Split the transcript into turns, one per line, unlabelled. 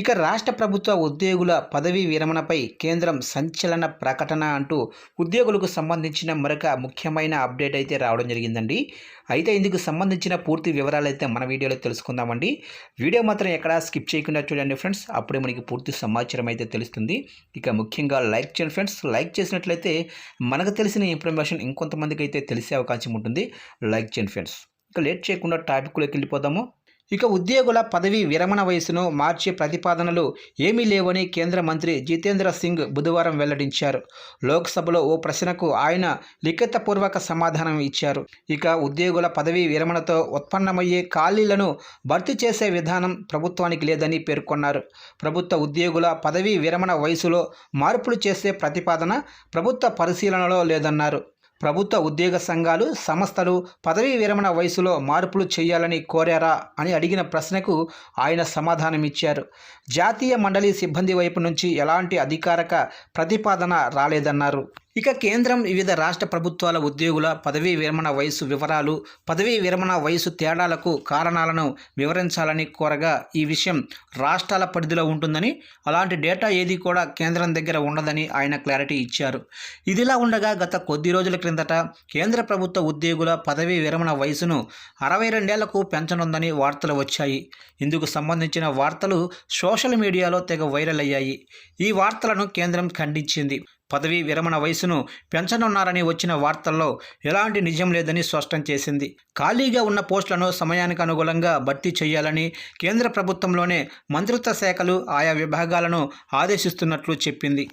ఇక రాష్ట్ర ప్రభుత్వ ఉద్యోగుల పదవీ విరమణపై కేంద్రం సంచలన ప్రకటన అంటూ ఉద్యోగులకు సంబంధించిన మరొక ముఖ్యమైన అప్డేట్ అయితే రావడం జరిగిందండి. అయితే ఇందుకు సంబంధించిన పూర్తి వివరాలు అయితే మన వీడియోలో తెలుసుకుందామండి. వీడియో మాత్రం ఎక్కడా స్కిప్ చేయకుండా చూడండి ఫ్రెండ్స్. అప్పుడే మనకి పూర్తి సమాచారం అయితే తెలుస్తుంది. ఇక ముఖ్యంగా లైక్ చేయండి ఫ్రెండ్స్. లైక్ చేసినట్లయితే మనకు తెలిసిన ఇన్ఫర్మేషన్ ఇంకొంతమందికి అయితే తెలిసే అవకాశం ఉంటుంది. లైక్ చేయండి ఫ్రెండ్స్. ఇక లేట్ చేయకుండా టాపిక్లోకి వెళ్ళిపోదాము. ఇక ఉద్యోగుల పదవీ విరమణ వయసును మార్చే ప్రతిపాదనలు ఏమీ లేవని కేంద్ర మంత్రి జితేంద్ర సింగ్ బుధవారం వెల్లడించారు. లోక్సభలో ఓ ప్రశ్నకు ఆయన లిఖితపూర్వక సమాధానం ఇచ్చారు. ఇక ఉద్యోగుల పదవీ విరమణతో ఉత్పన్నమయ్యే ఖాళీలను భర్తీ చేసే విధానం ప్రభుత్వానికి లేదని పేర్కొన్నారు. ప్రభుత్వ ఉద్యోగుల పదవీ విరమణ వయసులో మార్పులు చేసే ప్రతిపాదన ప్రభుత్వ పరిశీలనలో లేదన్నారు. ప్రభుత్వ ఉద్యోగ సంఘాలు సంస్థలు పదవీ విరమణ వయసులో మార్పులు చేయాలని కోరారా అని అడిగిన ప్రశ్నకు ఆయన సమాధానమిచ్చారు. జాతీయ మండలి సిబ్బంది వైపు నుంచి ఎలాంటి అధికారిక ప్రతిపాదన రాలేదన్నారు. ఇక కేంద్రం వివిధ రాష్ట్ర ప్రభుత్వాల ఉద్యోగుల పదవీ విరమణ వయసు వివరాలు పదవీ విరమణ వయసు తేడాలకు కారణాలను వివరించాలని కోరగా ఈ విషయం రాష్ట్రాల పరిధిలో ఉంటుందని అలాంటి డేటా ఏది కూడా కేంద్రం దగ్గర ఉండదని ఆయన క్లారిటీ ఇచ్చారు. ఇదిలా ఉండగా గత కొద్ది రోజుల క్రిందట కేంద్ర ప్రభుత్వ ఉద్యోగుల పదవీ విరమణ వయసును అరవై రెండేళ్ళకు పెంచనుందని వార్తలు వచ్చాయి. ఇందుకు సంబంధించిన వార్తలు సోషల్ మీడియాలో తెగ వైరల్ అయ్యాయి. ఈ వార్తలను కేంద్రం ఖండించింది. పదవీ విరమణ వయసును పెంచనున్నారని వచ్చిన వార్తల్లో ఎలాంటి నిజం లేదని స్పష్టం చేసింది. ఖాళీగా ఉన్న పోస్టులను సమయానికి అనుగుణంగా భర్తీ చేయాలని కేంద్ర ప్రభుత్వంలోనే మంత్రిత్వ శాఖలు ఆయా విభాగాలను ఆదేశిస్తున్నట్లు చెప్పింది.